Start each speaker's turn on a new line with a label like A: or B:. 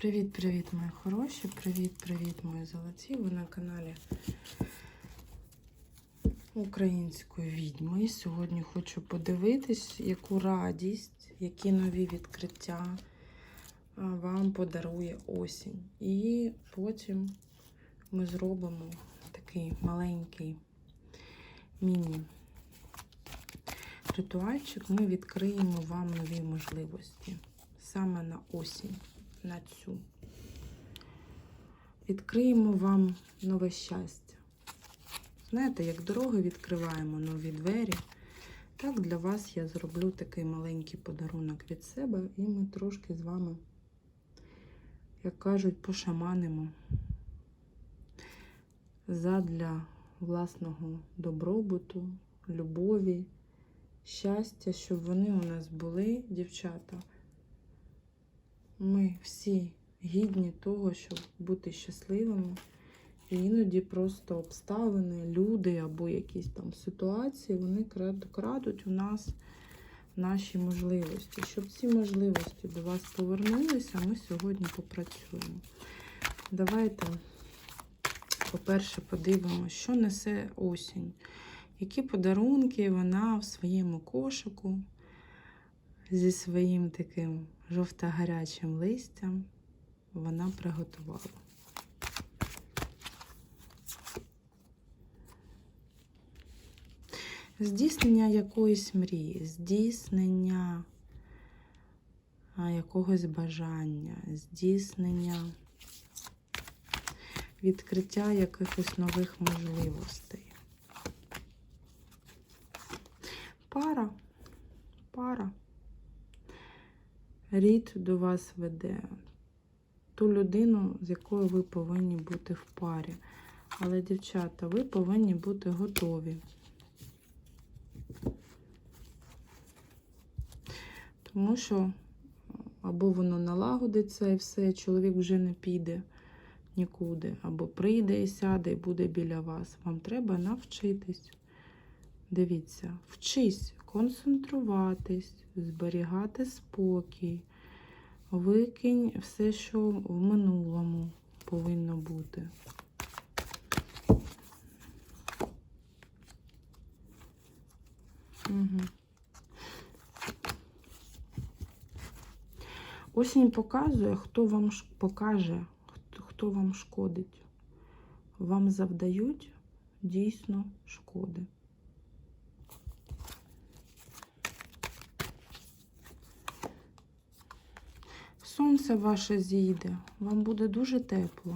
A: Привіт-привіт, мої хороші! Привіт-привіт, мої золоті! Ви на каналі Української відьми. Сьогодні хочу подивитись, яку радість, які нові відкриття вам подарує осінь. І потім ми зробимо такий маленький міні. Ритуальчик ми відкриємо вам нові можливості саме на осінь на цю. Відкриємо вам нове щастя. Знаєте, як дороги відкриваємо нові двері, так для вас я зроблю такий маленький подарунок від себе, і ми трошки з вами, як кажуть, пошаманимо задля власного добробуту, любові, щастя, щоб вони у нас були, дівчата. Ми всі гідні того, щоб бути щасливими. І іноді просто обставини, люди або якісь там ситуації, вони крадуть у нас наші можливості. Щоб ці можливості до вас повернулися, ми сьогодні попрацюємо. Давайте, по-перше, подивимося, що несе осінь, які подарунки вона в своєму кошику зі своїм таким жовто-гарячим листям вона приготувала. Здійснення якоїсь мрії, здійснення якогось бажання, здійснення, відкриття якихось нових можливостей. Пара, пара рід до вас веде. Ту людину, з якою ви повинні бути в парі. Але, дівчата, ви повинні бути готові. Тому що або воно налагодиться і все, чоловік вже не піде нікуди, або прийде і сяде, і буде біля вас. Вам треба навчитись. Дивіться, вчись концентруватись, зберігати спокій. Викинь все, що в минулому повинно бути. Угу. Осінь показує, хто вам покаже, хто, вам шкодить. Вам завдають дійсно шкоди. Сонце ваше зійде, вам буде дуже тепло.